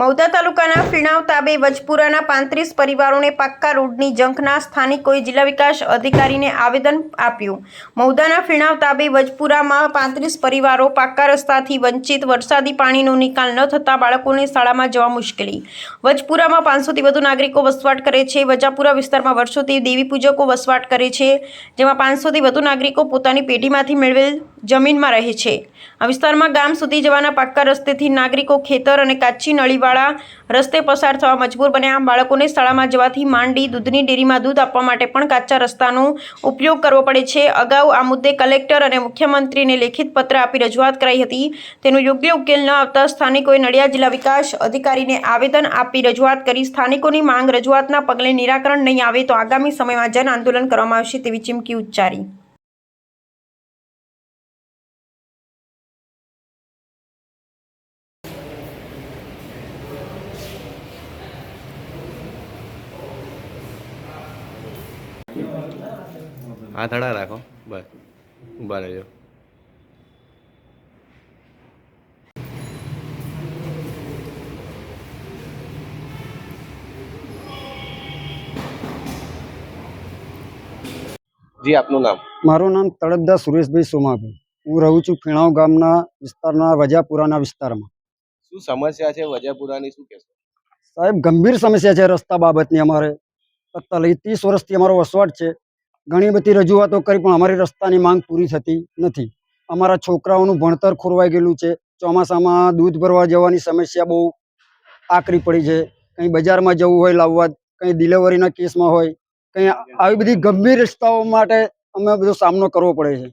મૌદા તાલુકાના ફીણાવ તાબે વજપુરાના પાંત્રીસ પરિવારોને પાક્કા રોડની જંખના સ્થાનિકોએ જિલ્લા વિકાસ અધિકારીને આવેદન આપ્યું. મૌદાના ફીણાવ તાબે વજપુરામાં પાંત્રીસ પરિવારો પાક્કા રસ્તાથી વંચિત વરસાદી પાણીનો નિકાલ ન થતાં બાળકોને શાળામાં જવા મુશ્કેલી. વજપુરામાં પાંચસોથી વધુ નાગરિકો વસવાટ કરે છે. વજાપુરા વિસ્તારમાં વર્ષોથી દેવી પૂજકો વસવાટ કરે છે, જેમાં પાંચસોથી વધુ નાગરિકો પોતાની પેઢીમાંથી મેળવેલ જમીનમાં રહે છે. આ વિસ્તારમાં ગામ સુધી જવાના પાક્કા રસ્તેથી નાગરિકો ખેતર અને કાચી નળીવાળા રસ્તે પસાર થવા મજબૂર બન્યા. બાળકોને શાળામાં જવાથી માંડી દૂધની ડેરીમાં દૂધ આપવા માટે પણ કાચા રસ્તાનો ઉપયોગ કરવો પડે છે. અગાઉ આ મુદ્દે કલેક્ટર અને મુખ્યમંત્રીને લેખિત પત્ર આપી રજૂઆત કરાઈ હતી. તેનો યોગ્ય ઉકેલ ન આવતા સ્થાનિકોએ નડિયાદ જિલ્લા વિકાસ અધિકારીને આવેદન આપી રજૂઆત કરી. સ્થાનિકોની માંગ રજૂઆતના પગલે નિરાકરણ નહીં આવે તો આગામી સમયમાં જન આંદોલન કરવામાં આવશે તેવી ચીમકી ઉચ્ચારી. હાથ હડા રાખો. બસ. ઊભા રહેજો. જી આપનું નામ? મારું નામ તળપદા સુરેશભાઈ સોમાભાઈ. હું રહું છું ફીણાવ ગામના વિસ્તારના વજાપુરાના વિસ્તારમાં. શું સમસ્યા છે વજાપુરાની? શું કહેશો? સાહેબ ગંભીર સમસ્યા છે રસ્તા બાબતની અમારે. ત્રીસ વર્ષથી અમારો વસવાટ છે. ઘણી બધી રજૂઆતો કરી પણ અમારી રસ્તાની માંગ પૂરી થતી નથી. અમારા છોકરાઓનું ભણતર ખોરવાઈ ગયેલું છે. ચોમાસામાં દૂધ ભરવા જવાની સમસ્યા બહુ આકરી પડી છે. કંઈ બજારમાં જવું હોય લાવવા કંઈ ડિલિવરીના કેસમાં હોય કંઈ આવી બધી ગંભીર રસ્તાઓ માટે અમે બધો સામનો કરવો પડે છે.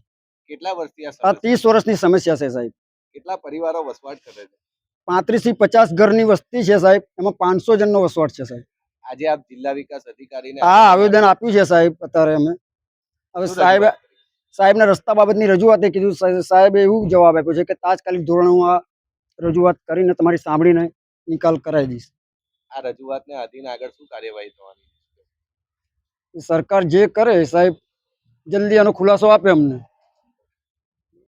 કેટલા વર્ષથી આ ત્રીસ વર્ષની સમસ્યા છે સાહેબ. કેટલા પરિવારો વસવાટ કરે છે? પાંત્રીસથી પચાસ ઘરની વસ્તી છે સાહેબ. એમાં પાંચસો જણનો વસવાટ છે સાહેબ. આજે આપ જિલ્લા વિકાસ અધિકારીને હા આવેદન આપ્યું છે સાહેબ અત્યારે અમે. હવે સાહેબ કરી? સાહેબને રસ્તા બાબતની રજૂઆતે કીધું. સાહેબ- સાહેબે એવું જવાબ આપ્યો છે કે તાત્કાલિક ધોરણે હું આ રજૂઆત કરીને તમારી સાંભળીને નિકાલ કરાવી દઈશ. આ રજૂઆતને આધીન આગળ શું કાર્યવાહી થવાની? સરકાર જે કરે સાહેબ જલ્દી આનો ખુલાસો આપે અમને.